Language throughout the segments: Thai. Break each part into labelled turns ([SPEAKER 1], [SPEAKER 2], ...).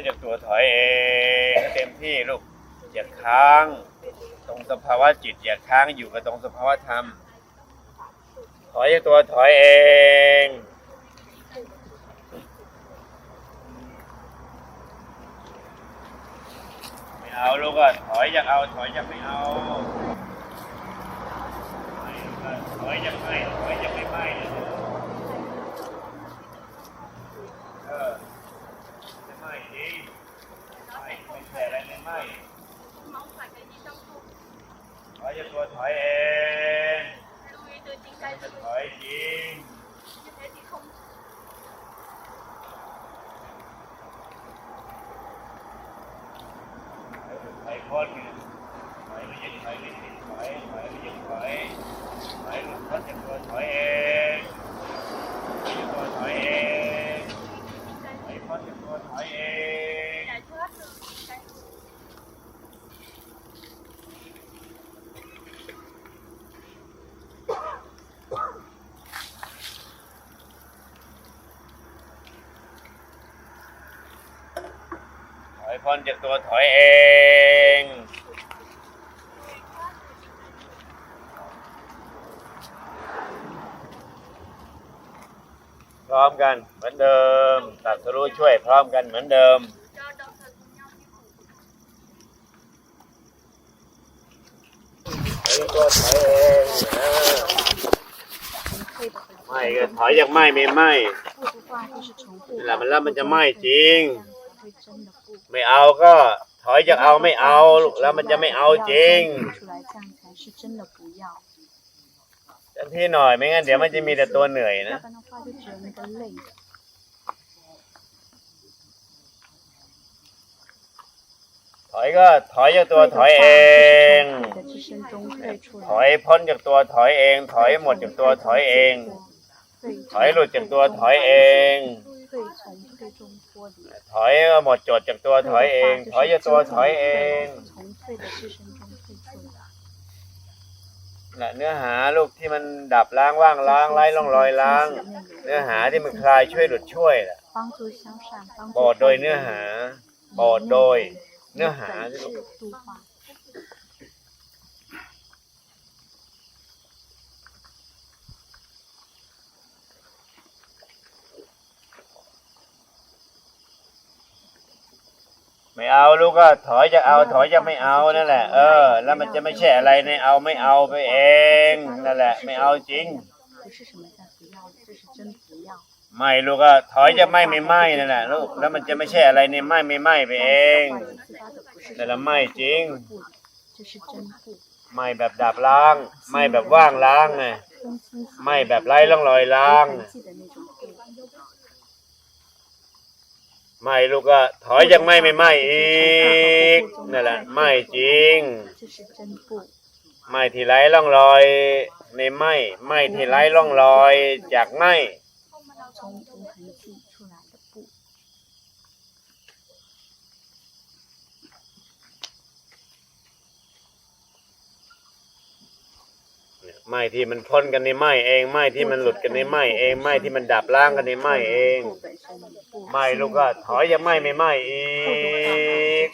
[SPEAKER 1] อยจากตัวถอยเองเต็มที่ลูกอย่าค้าง ตรงสภาวะจิตอย่าค้างอยู่กับตรงสภาวะธรรม ถอยจากตัวถอยเองไม่เอาลูกก็ถอยจากเอาถอยจากไม่เอาถอยจากไม่ถอยจากไม่ไม่นะลูกเออไม่ไม่ดีไม่ไม่ใช่อะไรไม่ไม่ถอยจากตัวถอยเองจะถอยจริงถอยพ้นไงถอยไม่ยึดถอยไม่ติดถอยถอยไม่ยึดถอยถอยหลุดพ้นจากตัวถอยเองถอยจากตัวถอยเองถอยพ้นจากตัวถอยเอง คนจะตัวถอยเอง พร้อมกันเหมือนเดิม ตัดสรู้ช่วยพร้อมกันเหมือนเดิมก็ถอยเองไม่ก็ถอยจากไหมไม่ไหม่เวลามันแล้วมันจะไหมจริง ไม่เอาก็ถอยจะเอาไม่เอาแล้วมันจะไม่เอาจริงเต็มที่หน่อยไม่งั้นเดี๋ยวมันจะมีแต่ตัวเหนื่อยนะถอยก็ถอยจากตัวถอยเอง ถอยพ้นจากตัวถอยเอง ถอยหมดจากตัวถอยเอง ถอยหลุดจากตัวถอยเอง ถอยหมดจทย์จากตัวถอยเอง ถอยจากตัวถอยเองนะเนื้อหาลูกที่มันดับล้างว่างล้างไร้ล่องรอยล้าง เนื้อหาที่มันคลายช่วยหลุดช่วยล่ะบอดโดยเนื้อหาบอดโดย เนื้อหาที่ ไม่เอาลูกก็ถอยจะเอาถอยจะไม่เอานั่นแหละ เออ แล้วมันจะไม่ใช่อะไรในเอาไม่เอาไปเองนั่นแหละ ไม่เอาจริงไม่ลูกก็ถอยจะไม่ไม่ไม่นั่นแหละลูกแล้วมันจะไม่ใช่อะไรในไม่ไม่ไม่ไปเอง
[SPEAKER 2] นั่น
[SPEAKER 1] แหละไม่จริง ไม่แบบดับล้าง ไม่แบบว่างล้างไงไม่แบบไร้ร่องรอยล้าง ไม่ลูกก็ถอยยังไม่ไม่ไม่อีกนั่นแหละไม่จริงไม่ที่ไรล่องรอยในไม่ไม่ที่ไรล่องรอยจากไม่ ไม้ที่มันพ่นกันในไม้เองไม้ที่มันหลุดกันในไม้เองไม้ที่มันดับล่างกันในไม้เองไม้ลูกก็ถอยยังไม้ไม่ไม้อีก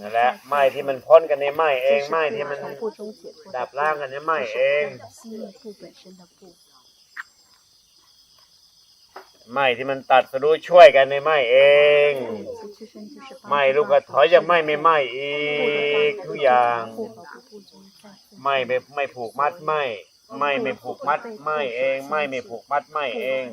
[SPEAKER 1] นั่นแหละไม้ที่มันพ่นกันในไม้เองไม้ที่มันดับล่างกันในไม้เอง ไหมที่มันตัดสรู้ช่วยกันในไหมเองไหมลูกกระถอยยังไม่ไม่ไหมอีกทุกอย่างไหมไม่ไม่ผูกมัดไหมไม่ไม่ผูกมัดไหมเองไม่ไม่ผูกมัดไหมเอง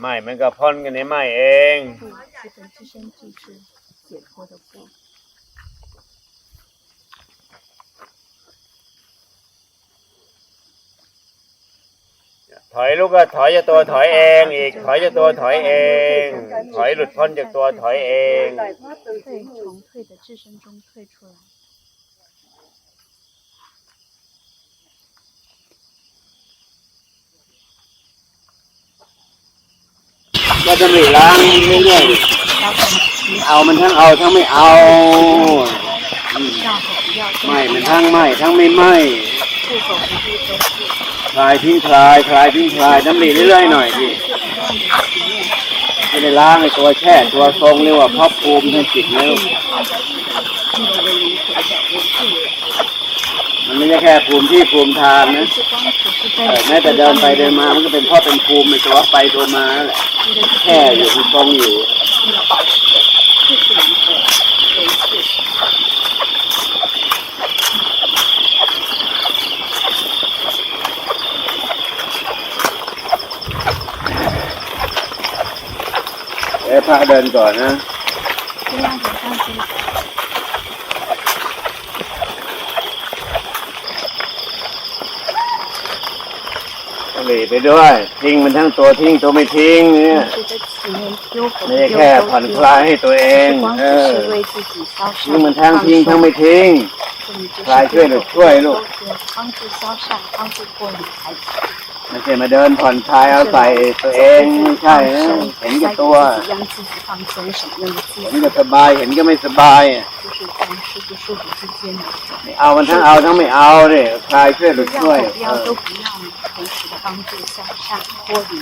[SPEAKER 1] ไม่มันก็พ่นกันในไหมเอง ถอยลูกก็ถอยจากตัวถอยเองอีก ถอยจากตัวถอยเอง ถอยหลุดพ้นจากตัวถอยเอง
[SPEAKER 2] 会从退的自身中退出来。
[SPEAKER 1] ก็จะไม่ล้างเรื่อยๆเอามันทั้งเอาทั้งไม่เอา
[SPEAKER 2] 要和不要，
[SPEAKER 1] ไม่มันทั้งไม่ทั้งไม่ไม่
[SPEAKER 2] 不和不不都不。
[SPEAKER 1] คลายทิ้งคลายคลายทิ้งคลายน้ำหลีเรื่อยๆหน่อยพี่ไม่ได้ล้างไอตัวแช่ตัวทรงเรียกว่าพอบภูมิทางจิตนะลูกมันไม่ใช่แค่ภูมิที่ภูมิทานนะแม้แต่เดินไปเดินมามันก็เป็นพ่อเป็นภูมิไปตัวไปตัวมาแหละแค่อยู่ทรงอยู่ ระเดินก่อนนะ
[SPEAKER 2] ที่
[SPEAKER 1] ยลไปด้วย ทิ้งมันทั้งตัวทิ้งตัวไม่ทิ้งเนี่ยไม่ได้แค่ผ่อนคลายให้ตัวเองเออทิ้งมันทั้งทิ้งทั้งไม่ทิ้งคลายช่วยหรืช่วยลูก
[SPEAKER 2] 帮助消散，帮助过你孩子。
[SPEAKER 1] ไม่ใช่มาเดินผ่อนคลายเอาใส่ตัวเองไม่ใช่นะเห็นแก่ตัว
[SPEAKER 2] 让自己放松，什么样的自
[SPEAKER 1] เห็น
[SPEAKER 2] 己
[SPEAKER 1] ก็สบายเห็นก็ไม่สบาย
[SPEAKER 2] 就是在舒不舒服之间的。
[SPEAKER 1] ไม่เอามันทั้งเอาทั้งไม่เอาเลยคลายช่วยหรือ
[SPEAKER 2] 要
[SPEAKER 1] ช่วย
[SPEAKER 2] 或不
[SPEAKER 1] เอ
[SPEAKER 2] 要
[SPEAKER 1] อ
[SPEAKER 2] 都不要，同时的帮助消散脱离。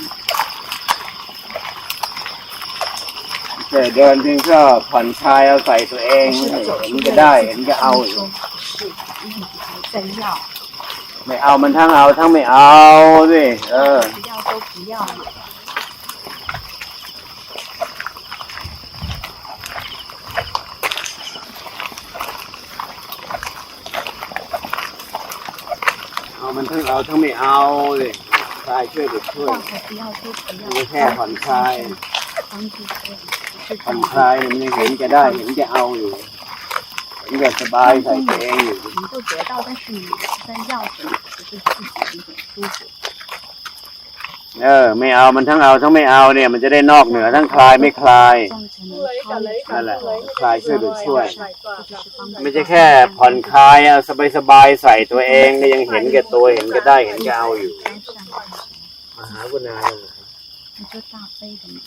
[SPEAKER 1] ไม่ใช่เดินเพียงก็ผ่อนคลายเอาใส่ตัวเองไม่ใช่เห็นก็ได้เห็นก็เอาอยู่
[SPEAKER 2] 说不是，因为你还在要，
[SPEAKER 1] ไม่เอามันทั้งเอาทั้งไม่เอาสิเออ
[SPEAKER 2] 不要都不要。
[SPEAKER 1] เอามันทั้งเอาทั้งไม่เอาสิคลายช่วยหรือช่วย
[SPEAKER 2] 要和不要都不要，
[SPEAKER 1] ไม่แค่ผ่อนคลาย
[SPEAKER 2] 帮助别人，不是
[SPEAKER 1] ผ่อน
[SPEAKER 2] 这
[SPEAKER 1] คลายเนี่ยมันยังเห็นจะได้เห็นจะเอาอยู่เห็ นแบบสบายใส่ตัวเองอยู่
[SPEAKER 2] 能够得到，但是你在要什么，只是自己有点舒服。
[SPEAKER 1] เออ ไม่เอามันทั้งเอาทั้งไม่เอาเนี่ย มันจะได้นอกเหนือทั้งคลายไม่คลาย
[SPEAKER 2] 这样才能超越
[SPEAKER 1] นั่นแหละคลายช่วยหรือช่วย
[SPEAKER 2] 这就是帮助
[SPEAKER 1] ไม่ใช่แค่ผ่อนคลายเอาสบายสบายๆใส่ตัวเองก็ยังเห็นแก่ตัวเห็นก็ได้เห็นก็เอาอยู่
[SPEAKER 2] 向上的
[SPEAKER 1] มหากุณา
[SPEAKER 2] 你就大悲的嘛。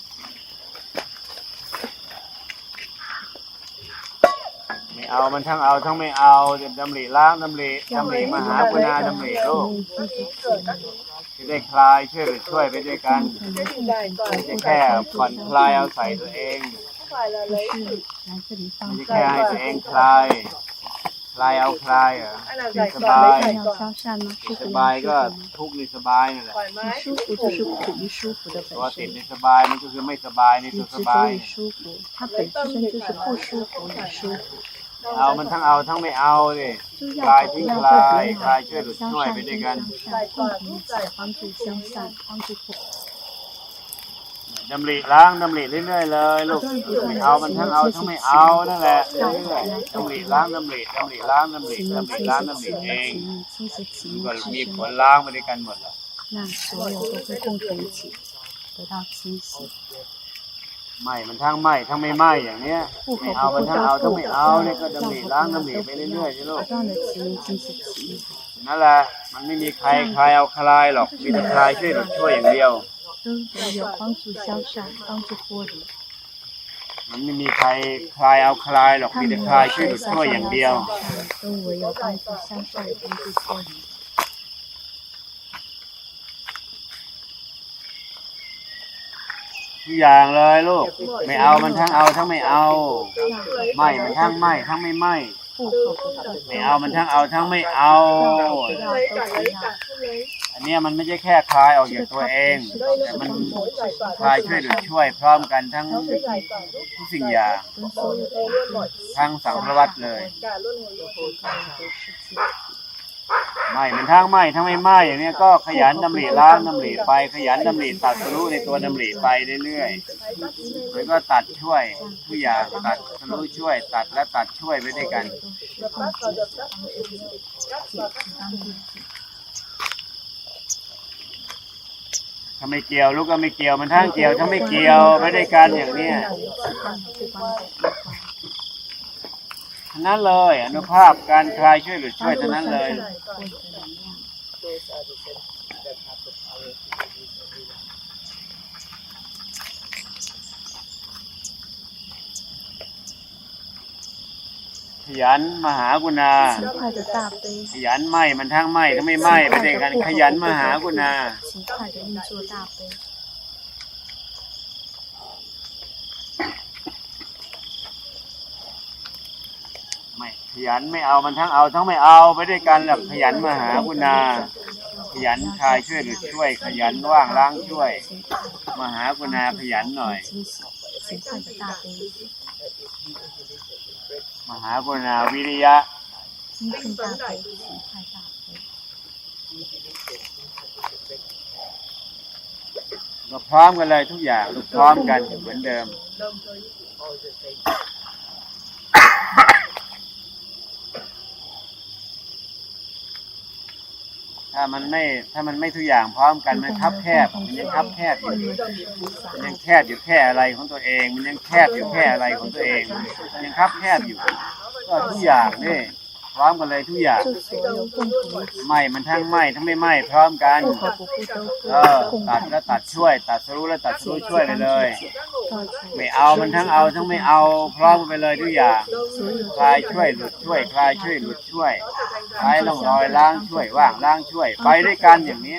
[SPEAKER 1] เอามันทั้งเอาทั้งไม่เอาจะดำริล้างดำริดำริมหากุณาดำริโลก
[SPEAKER 2] 自己
[SPEAKER 1] จะได้คลายช่วยหรือช่วยไปด้วยกัน
[SPEAKER 2] 可能自己
[SPEAKER 1] ไม่ใช่แค่ผ่อนคลายเอาใส่ตัวเอง
[SPEAKER 2] 不是来这里放
[SPEAKER 1] ไม่
[SPEAKER 2] 松
[SPEAKER 1] ใช่แค่ให้ตัวเองคลาย คลายเอาคลายเหรอสบาย
[SPEAKER 2] 要消散吗？舒
[SPEAKER 1] ส
[SPEAKER 2] 服
[SPEAKER 1] บาย
[SPEAKER 2] 吗？
[SPEAKER 1] ก็
[SPEAKER 2] 舒服吗？
[SPEAKER 1] ทุกข์นี่สบายนั่นแหละ
[SPEAKER 2] 你舒服就是苦于舒服的
[SPEAKER 1] ตัว
[SPEAKER 2] 本
[SPEAKER 1] ติด
[SPEAKER 2] 身
[SPEAKER 1] ใน，สบายมันก็คือไม่สบายใน
[SPEAKER 2] 你
[SPEAKER 1] ตัวส
[SPEAKER 2] 执
[SPEAKER 1] บา
[SPEAKER 2] 着
[SPEAKER 1] ย
[SPEAKER 2] 于舒服，它本身就是不舒服与舒服，
[SPEAKER 1] เอามันทั้งเอาทั้งไม่เอาเลย
[SPEAKER 2] 就要
[SPEAKER 1] คลาย
[SPEAKER 2] 或不
[SPEAKER 1] ทิ้ง
[SPEAKER 2] 要
[SPEAKER 1] ค
[SPEAKER 2] 都
[SPEAKER 1] ลาย
[SPEAKER 2] 不
[SPEAKER 1] คลาย
[SPEAKER 2] 要，
[SPEAKER 1] ช่วยหรือ
[SPEAKER 2] 消
[SPEAKER 1] ช่วย
[SPEAKER 2] 散
[SPEAKER 1] ไป
[SPEAKER 2] 跟
[SPEAKER 1] ด้วยกัน
[SPEAKER 2] 向善，共同一起帮助消散，帮助破。
[SPEAKER 1] ดำริล้างดำริเรื่อยๆเลยลูกไม่เอามันทั้งเอาทั้งไม่เอานั่นแหละเรื่อยๆดำริล้างดำริดำริล้างดำริ
[SPEAKER 2] 情
[SPEAKER 1] ดำริ
[SPEAKER 2] 念、
[SPEAKER 1] ล้าง
[SPEAKER 2] 清
[SPEAKER 1] ดำ
[SPEAKER 2] 洗
[SPEAKER 1] ริ
[SPEAKER 2] 情
[SPEAKER 1] เอ
[SPEAKER 2] 念、
[SPEAKER 1] ง
[SPEAKER 2] 情念、清洗情
[SPEAKER 1] ก็
[SPEAKER 2] 念
[SPEAKER 1] มี
[SPEAKER 2] 之
[SPEAKER 1] ผล
[SPEAKER 2] 身，
[SPEAKER 1] ล้างไปด้วยกันหมดแหละ
[SPEAKER 2] 那所有都会共同一起得到清洗。
[SPEAKER 1] ไหมมันทั้งไหมทั้งไม่ไหมอย่างเนี้ยไม่เอามันทั้งเอาทั้งไม่เอาเนี่ยก็ดำห
[SPEAKER 2] นิ
[SPEAKER 1] ล้างดำห
[SPEAKER 2] มี
[SPEAKER 1] ไปเรื่อยๆ
[SPEAKER 2] ใช่โลก
[SPEAKER 1] นั่นแหละมันไม่มีใครใครเอาคลายหรอกมีแต่คลายช่วยหลุดช่วยอย่างเดียวมันไม่มีใครคลายเอาคลายหรอกมีแต่คลายช่วยหลุ
[SPEAKER 2] ด
[SPEAKER 1] ช่วยอย่างเดียว ทุกอย่างเลยลูก ไม่เอามันทั้งเอาทั้งไม่เอา ไม่มันทั้งไม่ทั้งไม่ไม่ไม่เอามันทั้งเอาทั้งไม่เอา อันนี้มันไม่ใช่แค่คลายออกจากตัวเองแต่มันคลายช่วยหรือช่วยพร้อมกันทั้งทุกสิ่งอย่างทั้งสังสารวัตรเลย ไม่เป็นทางไม่ทางไม่ไม่อย่างนี้ก็ขยันดำริล้างดำลีไป ขยันดำลีตัดสรู้ในตัวดำลีไปเรื่อยๆแล้วก็ตัดช่วยทุกอย่างตัดสรู้ช่วย ตัดและตัดช่วยไปด้วยกันถ้าไม่เกี่ยวลูกก็ไม่เกี่ยวมันทั้งเกี่ยวถ้าไม่เกี่ยวไปด้วยกันอย่างเนี้ย ทั้นั้นเลย อนุภาพการคลายช่วยหรือช่วยทั้งนั้นเลย ขยันมหากุณา ขยันไหมมันทั้งไหมทั้ไม่ไหมประเด็นการขยันมหากุณา ขยันไม่เอามันทั้งเอาทั้งไม่เอาไปด้วยกันแบบขยันมาหาคุณา ขยันชายช่วยหรือช่วย ขยันว่างล้างช่วยมาหาคุณาขยันหน่อยมาหาคุณาวิริยะเราพร้อมกันเลยทุกอย่างพร้อมกันเหมือนเดิม ถ้ามันไม่ถ้ามันไม่ทุกอย่างพร้อมกันมันทับแคบมันยังทับแคบอยู่มันยังแคบอยู่แค่อะไรของตัวเอง มันยังแคบอยู่แค่อะไรของตัวเอง ยังทับแคบอยู่ ก็ทุกอย่างนี่ พร้อมกันเลยทุกอย่าง
[SPEAKER 2] 就所有共同一起，
[SPEAKER 1] ไหม่มันทั้งไหม่ทั้งไม่ไหม่พร้อมกัน
[SPEAKER 2] 不可不顾都
[SPEAKER 1] เออ
[SPEAKER 2] 共
[SPEAKER 1] ตัด
[SPEAKER 2] 同
[SPEAKER 1] แล้วตัดช่วย ตัดสรู้แล้วตัดสรู้ช่วยไปเลย
[SPEAKER 2] 到处
[SPEAKER 1] ไม่เอามันทั้งเอาทั้งไม่เอาพร้อมกันไปเลยทุกอย่าง
[SPEAKER 2] 所有
[SPEAKER 1] คลายช่วยหลุดช่วย คลายช่วยหลุดช่วยคลายล่องรอยล้างช่วยว่างล้างช่วย ไปด้วยกันอย่างนี้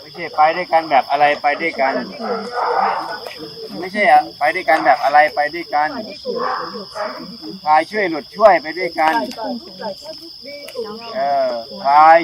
[SPEAKER 1] ไม่ใช่ไปด้วยกันแบบอะไรไปด้วยกัน ไม่ใช่อะไปด้วยกันแบบอะไรไปด้วยกันพายช่วยหลุดช่วยไปด้วยกัน เออพาย